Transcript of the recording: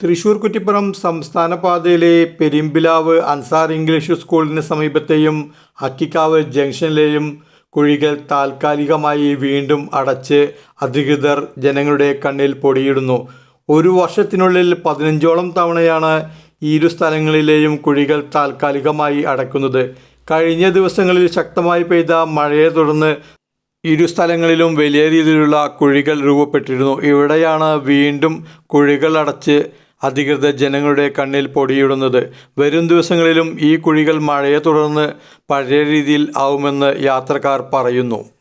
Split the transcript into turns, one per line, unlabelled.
തൃശൂർ കുറ്റിപ്പുറം സംസ്ഥാന പാതയിലെ പെരിമ്പിലാവ് അൻസാർ ഇംഗ്ലീഷ് സ്കൂളിന് സമീപത്തെയും അക്കിക്കാവ് ജംഗ്ഷനിലെയും കുഴികൾ താൽക്കാലികമായി വീണ്ടും അടച്ച് അധികൃതർ ജനങ്ങളുടെ കണ്ണിൽ പൊടിയിടുന്നു. ഒരു വർഷത്തിനുള്ളിൽ പതിനഞ്ചോളം തവണയാണ് ഇരു സ്ഥലങ്ങളിലെയും കുഴികൾ താൽക്കാലികമായി അടക്കുന്നത്. കഴിഞ്ഞ ദിവസങ്ങളിൽ ശക്തമായി പെയ്ത മഴയെ തുടർന്ന് ഇരു സ്ഥലങ്ങളിലും വലിയ രീതിയിലുള്ള കുഴികൾ രൂപപ്പെട്ടിരുന്നു. ഇവിടെയാണ് വീണ്ടും കുഴികൾ അടച്ച് അധികൃതർ ജനങ്ങളുടെ കണ്ണിൽ പൊടിയിടുന്നത്. വരും ദിവസങ്ങളിലും ഈ കുഴികൾ മഴയെ തുടർന്ന് പഴയ രീതിയിൽ ആവുമെന്ന് യാത്രക്കാർ പറയുന്നു.